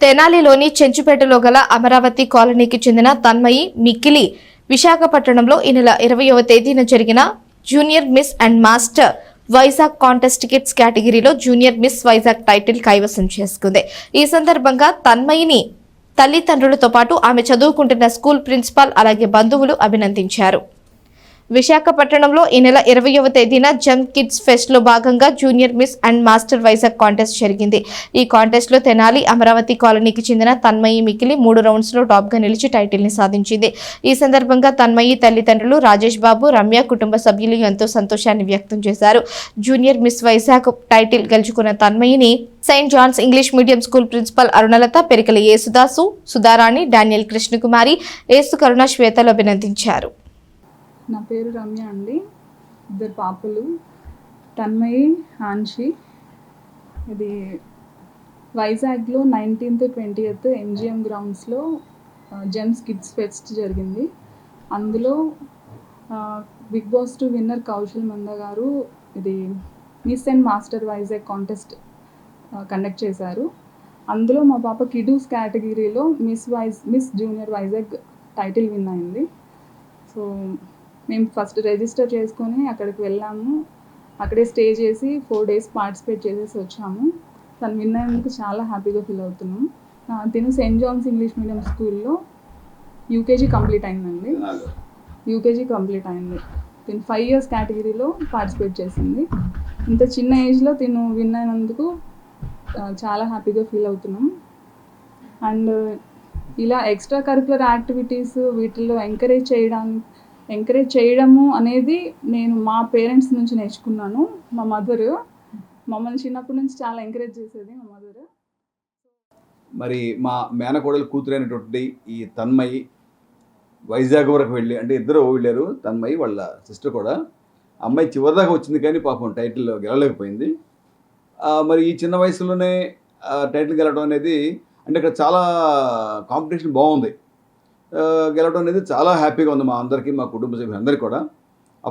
తెనాలిలోని చెంచుపేటలో గల అమరావతి కాలనీకి చెందిన తన్మయి మిక్కిలి విశాఖపట్నంలో ఈ నెల ఇరవయవ తేదీన జరిగిన junior miss and master Vizag contest kids కేటగిరీలో జూనియర్ మిస్ వైజాగ్ టైటిల్ కైవసం చేసుకుంది. ఈ సందర్భంగా తన్మయిని తల్లిదండ్రులతో పాటు ఆమె చదువుకుంటున్న స్కూల్ ప్రిన్సిపాల్ అలాగే బంధువులు అభినందించారు. విశాఖపట్నంలో ఈ నెల ఇరవయవ తేదీన జమ్ కిడ్స్ ఫెస్ట్లో భాగంగా junior miss and master Vizag contest జరిగింది. ఈ కాంటెస్ట్లో తెనాలి అమరావతి కాలనీకి చెందిన తన్మయి మికిలి మూడు రౌండ్స్లో టాప్గా నిలిచి టైటిల్ని సాధించింది. ఈ సందర్భంగా తన్మయి తల్లిదండ్రులు రాజేష్ బాబు రమ్య కుటుంబ సభ్యులు ఎంతో సంతోషాన్ని వ్యక్తం చేశారు. జూనియర్ మిస్ వైజాగ్ టైటిల్ గెలుచుకున్న తన్మయిని saint John's English medium school principal Arunalatha Perikala Yesudasu Sudharani Daniel Krishnakumari Yesu Karuna శ్వేతలు అభినందించారు. నా పేరు రమ్య అండి. ఇద్దరు పాపలు. తన్మయి హాన్షి. ఇది వైజాగ్లో నైన్టీన్త్ ట్వంటీయత్ ఎంజిఎం గ్రౌండ్స్లో జెమ్స్ కిడ్స్ ఫెస్ట్ జరిగింది. అందులో Bigg Boss two winner Kaushal Manda garu ఇది miss and master Vizag contest conduct చేశారు. అందులో మా పాప కిడూస్ కేటగిరీలో miss wise miss junior Vizag title win అయింది. సో మేము ఫస్ట్ రిజిస్టర్ చేసుకొని అక్కడికి వెళ్ళాము. అక్కడే స్టే చేసి ఫోర్ డేస్ పార్టిసిపేట్ చేసేసి వచ్చాము. తను విన్ అయినందుకు చాలా హ్యాపీగా ఫీల్ అవుతున్నాం. తిను సెయింట్ జాన్స్ ఇంగ్లీష్ మీడియం స్కూల్లో యూకేజీ కంప్లీట్ అయిందండి. యూకేజీ కంప్లీట్ అయింది. తిను ఫైవ్ ఇయర్స్ కేటగిరీలో పార్టిసిపేట్ చేసింది. ఇంత చిన్న ఏజ్లో తిను విన్ అయినందుకు చాలా హ్యాపీగా ఫీల్ అవుతున్నాం. అండ్ ఇలా ఎక్స్ట్రా కరికులర్ యాక్టివిటీస్ వీటిల్లో ఎంకరేజ్ చేయడానికి ఎంకరేజ్ చేయడము అనేది నేను మా పేరెంట్స్ నుంచి నేర్చుకున్నాను మా మదర్ మమ్మల్ని చిన్నప్పటి నుంచి చాలా ఎంకరేజ్ చేసేది మా మదర్ మరి మా మేనకోడలు కూతురైనటువంటి ఈ తన్మయి వైజాగ్ వరకు వెళ్ళి అంటే ఇద్దరు వెళ్ళారు తన్మయి వాళ్ళ సిస్టర్ కూడా. అమ్మాయి చివరిదాకా వచ్చింది కానీ పాపం టైటిల్ గెలవలేకపోయింది. మరి ఈ చిన్న వయసులోనే టైటిల్ గెలవడం అనేది అంటే ఇక్కడ చాలా కాంపిటీషన్ బాగుంది. గెలవడం అనేది చాలా హ్యాపీగా ఉంది మా అందరికీ మా కుటుంబ సభ్యులందరికీ కూడా.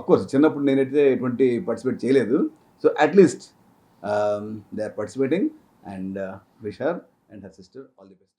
కోర్స్ చిన్నప్పుడు నేనైతే ఎటువంటి పార్టిసిపేట్ చేయలేదు. So at least they are participating and wish her and her sister all the best